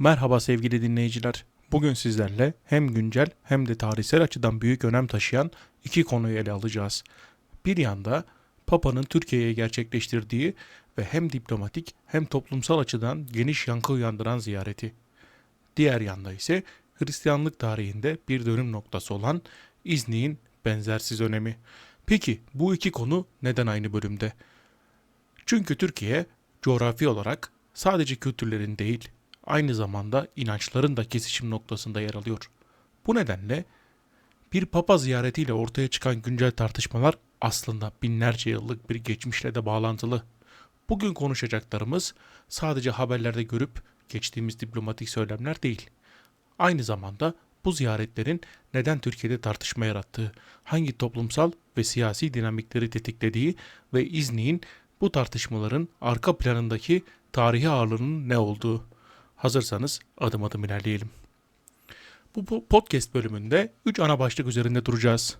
Merhaba sevgili dinleyiciler. Bugün sizlerle hem güncel hem de tarihsel açıdan büyük önem taşıyan iki konuyu ele alacağız. Bir yanda Papa'nın Türkiye'ye gerçekleştirdiği ve hem diplomatik hem toplumsal açıdan geniş yankı uyandıran ziyareti. Diğer yanda ise Hristiyanlık tarihinde bir dönüm noktası olan İznik'in benzersiz önemi. Peki bu iki konu neden aynı bölümde? Çünkü Türkiye coğrafi olarak sadece kültürlerin değil, aynı zamanda inançların da kesişim noktasında yer alıyor. Bu nedenle bir papa ziyaretiyle ortaya çıkan güncel tartışmalar aslında binlerce yıllık bir geçmişle de bağlantılı. Bugün konuşacaklarımız sadece haberlerde görüp geçtiğimiz diplomatik söylemler değil. Aynı zamanda bu ziyaretlerin neden Türkiye'de tartışma yarattığı, hangi toplumsal ve siyasi dinamikleri tetiklediği ve İznik'in bu tartışmaların arka planındaki tarihi ağırlığının ne olduğu. Hazırsanız adım adım ilerleyelim. Bu po- podcast bölümünde 3 ana başlık üzerinde duracağız.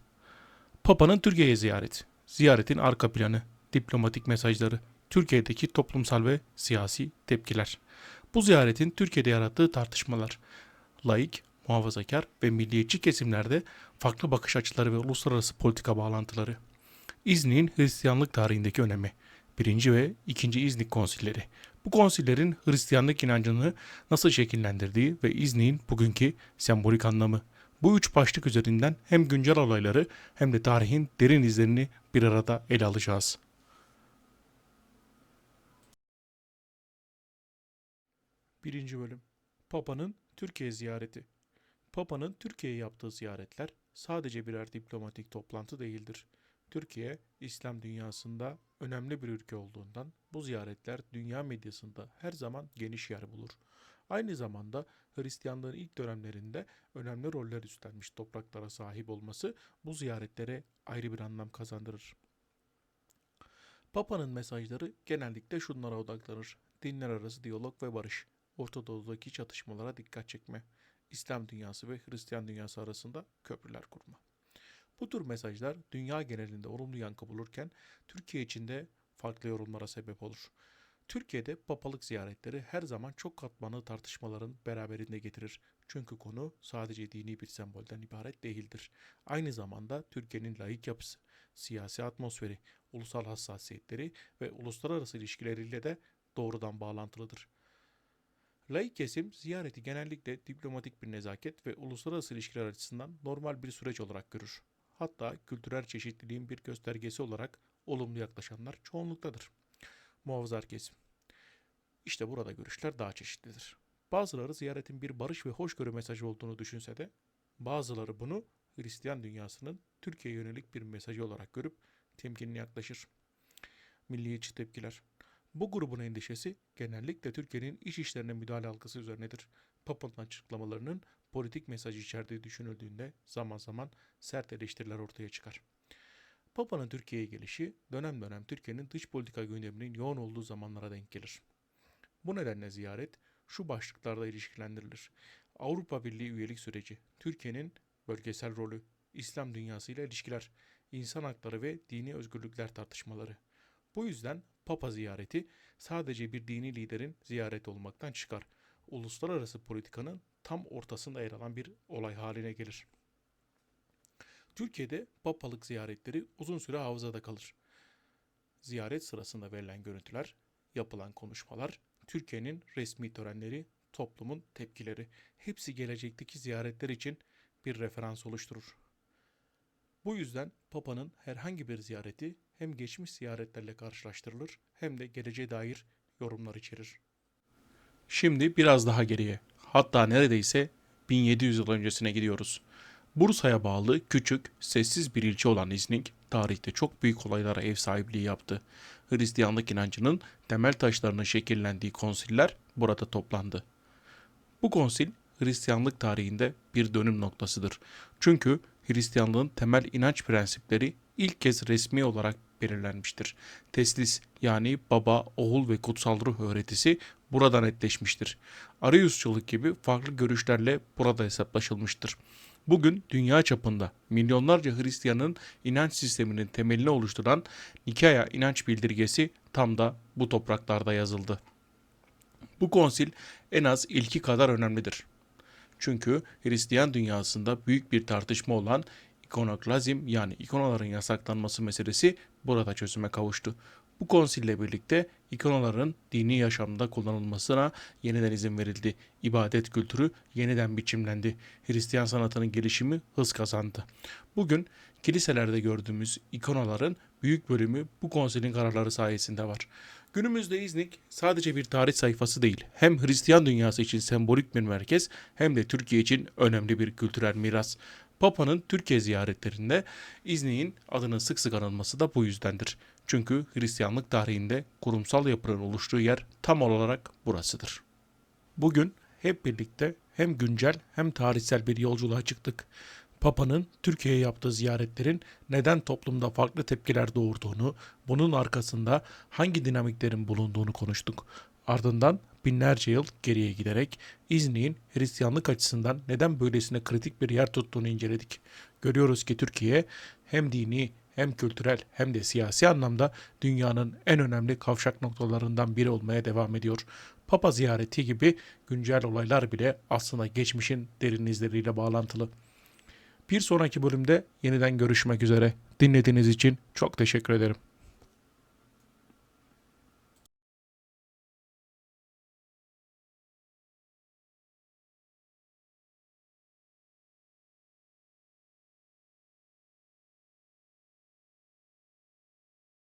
Papa'nın Türkiye'ye ziyareti, ziyaretin arka planı, diplomatik mesajları, Türkiye'deki toplumsal ve siyasi tepkiler. Bu ziyaretin Türkiye'de yarattığı tartışmalar, laik, muhafazakar ve milliyetçi kesimlerde farklı bakış açıları ve uluslararası politika bağlantıları. İznik'in Hristiyanlık tarihindeki önemi. Birinci ve ikinci İznik konsilleri. Bu konsillerin Hristiyanlık inancını nasıl şekillendirdiği ve İznik'in bugünkü sembolik anlamı. Bu üç başlık üzerinden hem güncel olayları hem de tarihin derin izlerini bir arada ele alacağız. Birinci bölüm Papa'nın Türkiye ziyareti Papa'nın Türkiye'ye yaptığı ziyaretler sadece birer diplomatik toplantı değildir. Türkiye, İslam dünyasında önemli bir ülke olduğundan bu ziyaretler dünya medyasında her zaman geniş yer bulur. Aynı zamanda Hristiyanlığın ilk dönemlerinde önemli roller üstlenmiş topraklara sahip olması bu ziyaretlere ayrı bir anlam kazandırır. Papa'nın mesajları genellikle şunlara odaklanır. Dinler arası diyalog ve barış, Orta Doğu'daki çatışmalara dikkat çekme, İslam dünyası ve Hristiyan dünyası arasında köprüler kurma. Bu tür mesajlar dünya genelinde olumlu yankı bulurken Türkiye için de farklı yorumlara sebep olur. Türkiye'de papalık ziyaretleri her zaman çok katmanlı tartışmaların beraberinde getirir. Çünkü konu sadece dini bir sembolden ibaret değildir. Aynı zamanda Türkiye'nin laik yapısı, siyasi atmosferi, ulusal hassasiyetleri ve uluslararası ilişkileriyle de doğrudan bağlantılıdır. Laik kesim ziyareti genellikle diplomatik bir nezaket ve uluslararası ilişkiler açısından normal bir süreç olarak görür. Hatta kültürel çeşitliliğin bir göstergesi olarak olumlu yaklaşanlar çoğunluktadır. Muhafazakar kesim. İşte burada görüşler daha çeşitlidir. Bazıları ziyaretin bir barış ve hoşgörü mesajı olduğunu düşünse de bazıları bunu Hristiyan dünyasının Türkiye'ye yönelik bir mesajı olarak görüp temkinli yaklaşır. Milliyetçi tepkiler. Bu grubun endişesi genellikle Türkiye'nin iç işlerine müdahale algısı üzerinedir. Papa'nın açıklamalarının politik mesaj içerdiği düşünüldüğünde zaman zaman sert eleştiriler ortaya çıkar. Papa'nın Türkiye'ye gelişi dönem dönem Türkiye'nin dış politika gündeminin yoğun olduğu zamanlara denk gelir. Bu nedenle ziyaret şu başlıklarda ilişkilendirilir. Avrupa Birliği üyelik süreci, Türkiye'nin bölgesel rolü, İslam dünyasıyla ilişkiler, insan hakları ve dini özgürlükler tartışmaları. Bu yüzden Papa ziyareti sadece bir dini liderin ziyareti olmaktan çıkar. Uluslararası politikanın tam ortasında yer alan bir olay haline gelir. Türkiye'de papalık ziyaretleri uzun süre hafızada kalır. Ziyaret sırasında verilen görüntüler, yapılan konuşmalar, Türkiye'nin resmi törenleri, toplumun tepkileri hepsi gelecekteki ziyaretler için bir referans oluşturur. Bu yüzden Papa'nın herhangi bir ziyareti hem geçmiş ziyaretlerle karşılaştırılır hem de geleceğe dair yorumlar içerir. Şimdi biraz daha geriye, hatta neredeyse 1700 yıl öncesine gidiyoruz. Bursa'ya bağlı küçük, sessiz bir ilçe olan İznik, tarihte çok büyük olaylara ev sahipliği yaptı. Hristiyanlık inancının temel taşlarının şekillendiği konsiller burada toplandı. Bu konsil Hristiyanlık tarihinde bir dönüm noktasıdır. Çünkü Hristiyanlığın temel inanç prensipleri ilk kez resmi olarak belirlenmiştir. Teslis yani baba, oğul ve kutsal ruh öğretisi burada netleşmiştir. Arayüzçülük gibi farklı görüşlerle burada hesaplaşılmıştır. Bugün dünya çapında milyonlarca Hristiyanın inanç sisteminin temelini oluşturan Nikaya inanç bildirgesi tam da bu topraklarda yazıldı. Bu konsil en az ilki kadar önemlidir. Çünkü Hristiyan dünyasında büyük bir tartışma olan ikonoklazim yani ikonaların yasaklanması meselesi burada çözüme kavuştu. Bu konsille birlikte ikonaların dini yaşamda kullanılmasına yeniden izin verildi. İbadet kültürü yeniden biçimlendi. Hristiyan sanatının gelişimi hız kazandı. Bugün kiliselerde gördüğümüz ikonaların büyük bölümü bu konsilin kararları sayesinde var. Günümüzde İznik sadece bir tarih sayfası değil, hem Hristiyan dünyası için sembolik bir merkez hem de Türkiye için önemli bir kültürel miras. Papa'nın Türkiye ziyaretlerinde İznik'in adının sık sık anılması da bu yüzdendir. Çünkü Hristiyanlık tarihinde kurumsal yapının oluştuğu yer tam olarak burasıdır. Bugün hep birlikte hem güncel hem tarihsel bir yolculuğa çıktık. Papa'nın Türkiye'ye yaptığı ziyaretlerin neden toplumda farklı tepkiler doğurduğunu, bunun arkasında hangi dinamiklerin bulunduğunu konuştuk. Ardından binlerce yıl geriye giderek İznik'in Hristiyanlık açısından neden böylesine kritik bir yer tuttuğunu inceledik. Görüyoruz ki Türkiye hem dini hem kültürel hem de siyasi anlamda dünyanın en önemli kavşak noktalarından biri olmaya devam ediyor. Papa ziyareti gibi güncel olaylar bile aslında geçmişin derin izleriyle bağlantılı. Bir sonraki bölümde yeniden görüşmek üzere. Dinlediğiniz için çok teşekkür ederim.